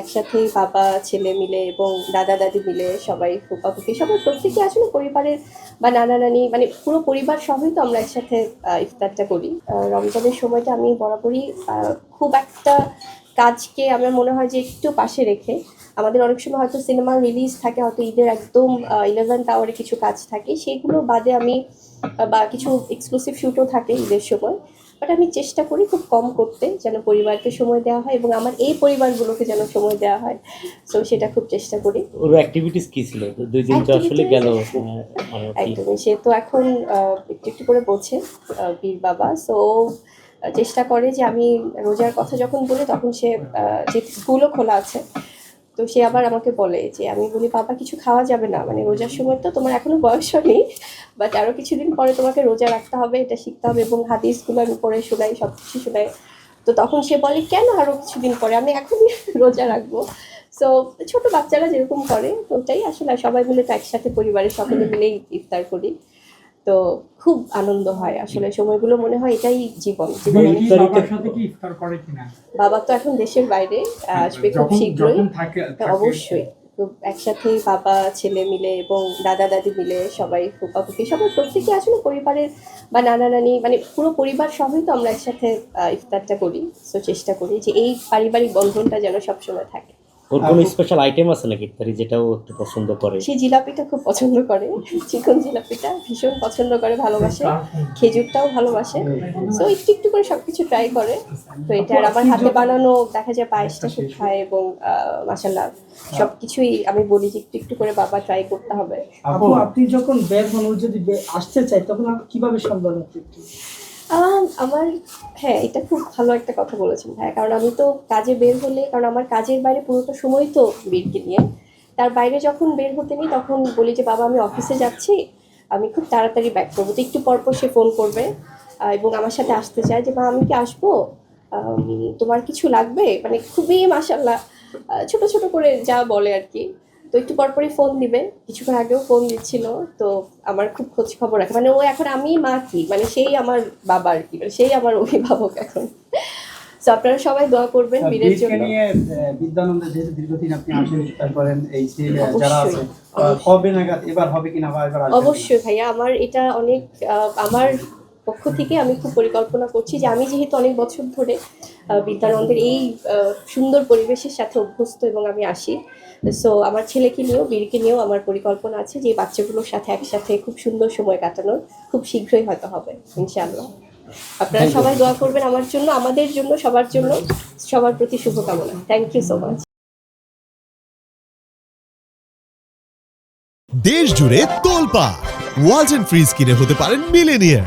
একসাথেই বাবা, ছেলে মিলে এবং দাদা, দাদি মিলে সবাই ফুপা ফুপি সবাই প্রত্যেকে আসলে পরিবারের বা নানা নানি মানে পুরো পরিবার সবই তো আমরা একসাথে ইফতারটা করি। রমজানের সময়টা আমি বরাবরই খুব একটা কাজকে আমার মনে হয় যে একটু পাশে রেখে, আমাদের অনেক সময় হয়তো সিনেমা রিলিজ থাকে, হয়তো ঈদের একদম ইলেভেন্থ আওয়ারে কিছু কাজ থাকে, সেগুলো বাদে আমি বা কিছু এক্সক্লুসিভ শ্যুটও থাকে ঈদের সময়। বাট আমি চেষ্টা করি খুব কম করতে যেন পরিবারকে সময় দেওয়া হয় এবং আমার এই পরিবারগুলোকে যেন সময় দেওয়া হয়। সো সেটা খুব চেষ্টা করি। ওর অ্যাক্টিভিটিস কি ছিল? দুই দিন তো আসলে গেল মানে একদমই। সে তো এখন একটু একটু করে বোঝে আহ, বীর বাবা। সো চেষ্টা করে যে আমি রোজার কথা যখন বলি তখন সে যে স্কুলও খোলা আছে তো সে আবার আমাকে বলে যে আমি বলি বাবা কিছু খাওয়া যাবে না। মানে রোজার সময় তো তোমার এখনও বয়স হয়নি বাট আরও কিছুদিন পরে তোমাকে রোজা রাখতে হবে এটা শিখতে হবে এবং হাদিসগুলো আমি পড়ে শোনাই সব কিছু শোনাই। তো তখন সে বলে কেন আরও কিছুদিন পরে? আমি এখনই রোজা রাখব। সো ছোট বাচ্চারা যেরকম করে ওটাই আসলে সবাই মিলে তো একসাথে পরিবারের সকলে মিলেই ইফতার করি। তো খুব আনন্দ হয়। আসলে সময়গুলো মনে হয় এটাই জীবন। বাবা তো এখন দেশের বাইরে আহ, আসবে খুব শীঘ্রই। অবশ্যই। তো একসাথেই বাবা ছেলে মিলে এবং দাদা দাদি মিলে সবাই ফুপা ফুপি সবাই প্রত্যেকে আসলে পরিবারের বা নানা নানি মানে পুরো পরিবার সবাই তো আমরা একসাথে ইফতারটা করি। তো চেষ্টা করি যে এই পারিবারিক বন্ধনটা যেন সবসময় থাকে। ওর কোনো স্পেশাল আইটেম আছে নাকি? ইফতারি যেটা ও একটু পছন্দ করে। সে জিলাপিটা খুব পছন্দ করে। চিকন জিলাপিটা ভীষণ পছন্দ করে ভালোবাসে। খেজুরটাও ভালোবাসে। তো একটু একটু করে সবকিছু ট্রাই করে। তো এটা আর আমার হাতে বানানো দেখা যায় পায়েসটা খুব খায় এবং মাসাল্লাহ সবকিছুই আমি বলি যে একটু একটু করে বাবা ট্রাই করতে হবে। আপু আপনি যখন হন যদি বে- আসতে চাই তখন আপনি কীভাবে সম্ভব হচ্ছে একটু? আম, আমার হ্যাঁ এটা খুব ভালো একটা কথা বলেছেন ভাই কারণ আমি তো কাজে বের হলে, কারণ আমার কাজের বাইরে পুরোটা সময় তো বীরকে নিয়ে। তার বাইরে যখন বের হতে নিই, তখন বলি যে, বাবা, আমি অফিসে যাচ্ছি। আমি খুব তাড়াতাড়ি ব্যাক করব। তো একটু পরপর সে ফোন করবে এবং আমার সাথে আসতে চায় যে, মা, আমি কি আসব? তোমার কিছু লাগবে? মানে খুবই মাসাল্লাহ ছোট ছোট করে যা বলে আর কি। তো একটু পরপরই ফোন দিবে। কিছুক্ষণ আগেও ফোন দিচ্ছিল তো আমার খুব খোঁজ খবর রাখে মানে ও এখন আমি মা কি? মানে সেই আমার বাবা আর কি মানে সেই আমার অভিভাবক এখন। তো আপনারা সবাই দোয়া করবেন বীরের জন্য। বিদ্যানন্দে যেহেতু দীর্ঘদিন আপনি আসেন ইফতার করেন এই অবশ্যই, যারা আছে আহ, কবে নাগাদ এবার হবে কিনা বা এবার অবশ্যই ভাইয়া আমার এটা অনেক আমার পক্ষ থেকে আমি খুব পরিকল্পনা করছি যে আমি যেহেতু অনেক বছর ধরে বিদ্যানন্দের এই আহ, সুন্দর পরিবেশের সাথে অভ্যস্ত এবং আমি আসি। সো আমার ছেলেকে নিয়েও বীরকে নিয়েও আমার পরিকল্পনা আছে যে বাচ্চাগুলোর সাথে একসাথে খুব সুন্দর সময় কাটানোর খুব শীঘ্রই হয়তো হবে ইনশাআল্লাহ। আপনারা সবাই দোয়া করবেন আমার জন্য আমাদের জন্য সবার জন্য সবার প্রতি শুভকামনা। থ্যাংক ইউ সো মাচ দেশ জুড়ে তোলপা ওয়ালটন ফ্রিজ কিনে হতে পারেন মিলেনিয়ার